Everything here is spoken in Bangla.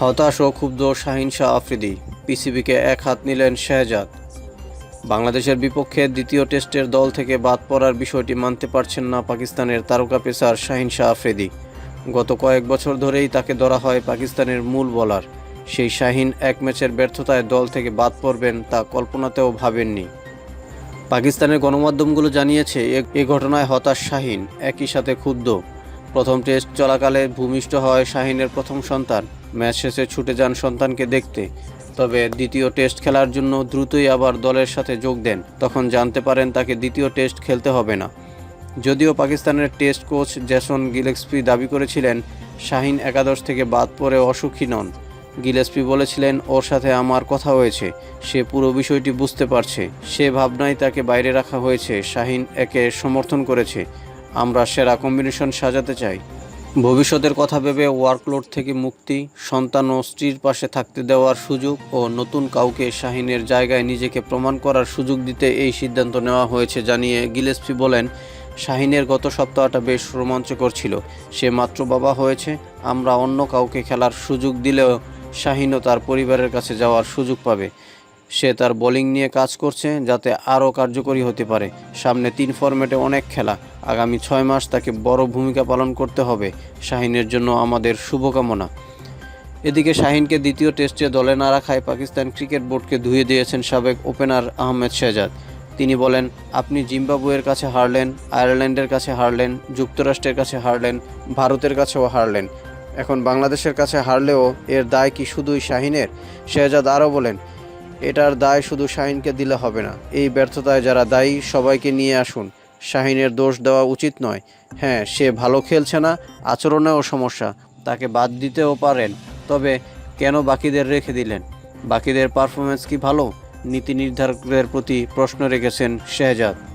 হতাশ ও ক্ষুব্ধ শাহিন শাহ আফ্রিদি পিসিবিকে এক হাত নিলেন শেহজাদ। বাংলাদেশের বিপক্ষে দ্বিতীয় টেস্টের দল থেকে বাদ পড়ার বিষয়টি মানতে পারছেন না পাকিস্তানের তারকা পেসার শাহিন শাহ আফ্রিদি। গত কয়েক বছর ধরেই তাকে ধরা হয় পাকিস্তানের মূল বোলার। সেই শাহিন এক ম্যাচের ব্যর্থতায় দল থেকে বাদ পড়বেন তা কল্পনাতেও ভাবেননি। পাকিস্তানের গণমাধ্যমগুলো জানিয়েছে, এ- ঘটনায় হতাশ শাহিন, একই সাথে ক্ষুব্ধ। প্রথম টেস্ট চলাকালে ভূমিষ্ঠ হয় শাহিনের প্রথম সন্তান। ম্যাচ শেষে ছুটে যান সন্তানকে দেখতে। তবে দ্বিতীয় টেস্ট খেলার জন্য দ্রুতই আবার দলের সাথে যোগ দেন। তখন জানতে পারেন তাকে দ্বিতীয় টেস্ট খেলতে হবে না। যদিও পাকিস্তানের টেস্ট কোচ জেসন গিলেক্সপি দাবি করেছিলেন, শাহিন একাদশ থেকে বাদ পড়ে অসুখী নন। গিলেসপি বলেছিলেন, ওর সাথে আমার কথা হয়েছে। সে পুরো বিষয়টি বুঝতে পারছে। সে ভাবনায় তাকে বাইরে রাখা হয়েছে। শাহিন একে সমর্থন করেছে। আমরা সেরা কম্বিনেশন সাজাতে চাই। ভবিষ্যতের কথা ভেবে ওয়ার্কলোড থেকে মুক্তি, সন্তান ও স্ত্রীর পাশে থাকতে দেওয়ার সুযোগ ও নতুন কাউকে শাহিনের জায়গায় নিজেকে প্রমাণ করার সুযোগ দিতে এই সিদ্ধান্ত নেওয়া হয়েছে জানিয়ে গিলেস্পি বলেন, শাহিনের গত সপ্তাহটা বেশ রোমাঞ্চকর ছিল। সে মাত্র বাবা হয়েছে, আমরা অন্য কাউকে খেলার সুযোগ দিলেও শাহিনও তার পরিবারের কাছে যাওয়ার সুযোগ পাবে। সে তার বোলিং নিয়ে কাজ করছে যাতে আরও কার্যকরী হতে পারে। সামনে তিন ফরম্যাটে অনেক খেলা। আগামী ছয় মাস তাকে বড় ভূমিকা পালন করতে হবে। শাহিনের জন্য আমাদের শুভকামনা। এদিকে শাহিনকে দ্বিতীয় টেস্টে দলে না রাখায় পাকিস্তান ক্রিকেট বোর্ডকে ধুয়ে দিয়েছেন সাবেক ওপেনার আহমেদ শেহজাদ তিনি বলেন, আপনি জিম্বাবুয়ের কাছে হারলেন, আয়ারল্যান্ডের কাছে হারলেন, যুক্তরাষ্ট্রের কাছে হারলেন, ভারতের কাছেও হারলেন। এখন বাংলাদেশের কাছে হারলেও এর দায় কি শুধুই শাহিনের? শেহজাদ আরও বলেন এটার দায় শুধু শাহিনকে দিলে হবে না। এই ব্যর্থতায় যারা দায়ী, সবাইকে নিয়ে আসুন। শাহিনের দোষ দেওয়া উচিত নয়। হ্যাঁ সে ভালো খেলছে না, আচরণেও সমস্যা। তাকে বাদ দিতেও পারেন, তবে কেন বাকিদের রেখে দিলেন? বাকিদের পারফরমেন্স কি ভালো? নীতি নির্ধারকদের প্রতি প্রশ্ন রেখেছেন শেহজাদ।